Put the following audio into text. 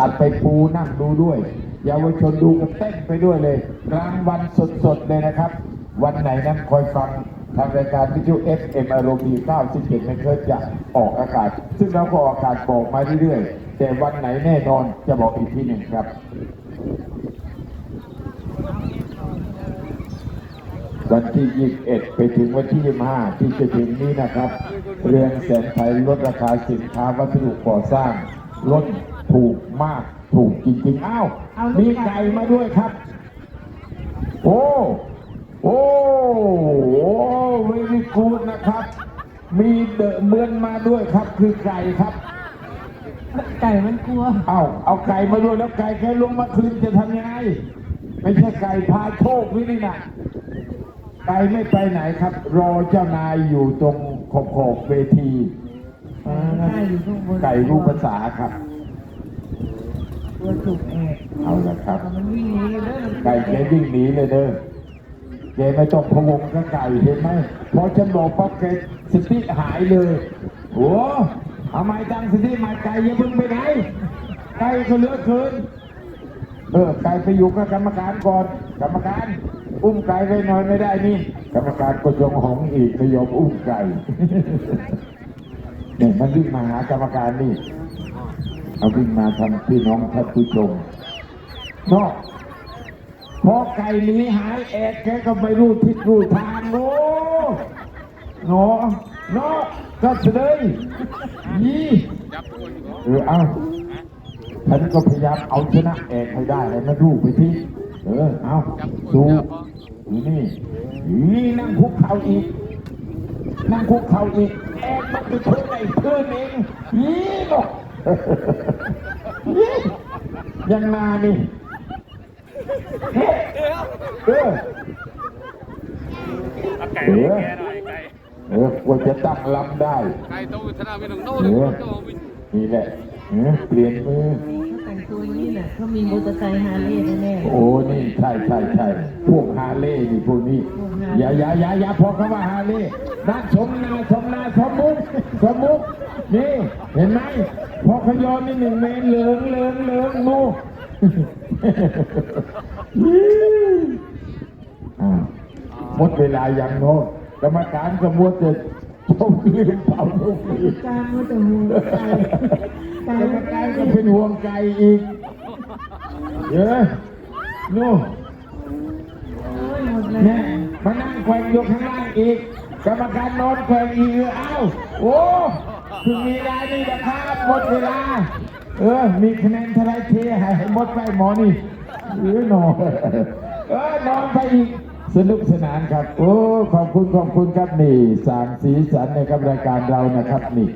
อาจไปปูนั่งดูด้วย เยาวชนดูกันเต้นไปด้วยเลยรางวัลสดๆเลยนะครับ วันไหนนั้นคอยฟังทางรายการวิทยุ FM อารมณ์ดี97ไม่เคยจะออกอากาศ ซึ่งเราก็ออกอากาศบอกมาเรื่อยๆ แต่วันไหนแน่นอนจะบอกอีกทีหนึ่งครับ วันที่ 21 ไปถึงวันที่ 25 ที่จะถึงนี้นะครับ เรือนแสนไทยลดราคาสินค้าวัสดุก่อสร้างลด ถูกมากถูกจริงๆอ้าวมีไก่มาด้วยครับ โอ้โอ้โอ้เวรีกูดนะครับ มีเดอะเมือนมาด้วยครับ คือไก่ครับ ไก่มันกลัว เอาเอาไก่มาด้วยแล้วไก่แค่ลงมาคืนจะทำยังไงไม่ใช่ไก่พาโชคนี่นี่นะไก่ไม่ไปไหนครับ รอเจ้านายอยู่ตรงขอบขอบเวที ไก่อยู่ข้างบนไก่รู้ภาษาครับ ตัวถูกแอบเอาละครับแต่มันวิ่งหนีเลยเด้อไก่แกวิ่งหนีเลยเด้อแกไม่ต้องพวงกับไก่เห็นไหมพอฉันบอกปั๊บแกสติหายเลยโอ้ทำไมตังสติมาไก่ย่าเพิ่งไปไหนไก่ก็เหลือเกินเออไก่ไปอยู่กับกรรมการก่อน กรรมการ อุ้มไก่ไปหน่อยไม่ได้นี่ กรรมการก็จงหองอีกไม่ยอมอุ้มไก่เนี่ยมันวิ่งมาหากรรมการนี่ เอาวิ่งมาทำพี่น้องท่านผู้ชมเนาะพอไก่หนีหายแอดแกก็ไปรู้ทิศรู้ทางโอ้เนาะเนาะก็เสดยยี่เออเอาฉันก็พยายามเอาชนะแอกให้ได้ให้มันรู้ไปที่เออเอาดูนี่นี่นั่งคุกเข่าอีก นั่งคุกเข่าอีกแอกมันไปช่วยไอ้เพื่อนเองยี่หรอก ยี่ยังนานี่เฮ้เออเอาไก่ให้แกหน่อยไก่เออกว่าจะตั้งลำได้ ไก่ต้องวิทนาไปตรงโน้เอนอต้องวินนี่แหละเออเปลี่ยนมือเขาแต่งตัวอย่างนี้แหละเขามีมอเตอร์ไซค์ฮาร์เลย์แน่โอ้นี่ใช่ใช่ใช่พวกฮาเล่นี่พวกนี้อย่าอย่าอย่าอย่าพอคำว่าฮาเล่นั่นสมนาสมนาสมมุกสมมุก นี่เห็นไหมพอขยอมนี่หนึ่งเมนเหลืองเหลืองเหลืองนูอ่าหมดเวลายังโน้ตกรรมการก็มัวแต่ชมลืมเป่าลูกอีกๆการมันจะหูไก่ไก่กรรมการก็เป็นห่วงไก่อีกเยอะนู่นโอ้ยหมดเลแม่ยมานั่งแขวงอยู่ข้างล่างอีก กรรมการนอนแขวงอีเอ้าโอ้ถึงมีได้นี่นะครับหมดเวลา เออ มีคะแนนเท่ายเทให้หมดไปหมอนี่เออนอนเออนอนไปอีกสนุกสนานครับ โอ้ ขอบคุณ ขอบคุณครับนี่สางสีสันในกับรายการเรานะครับนี่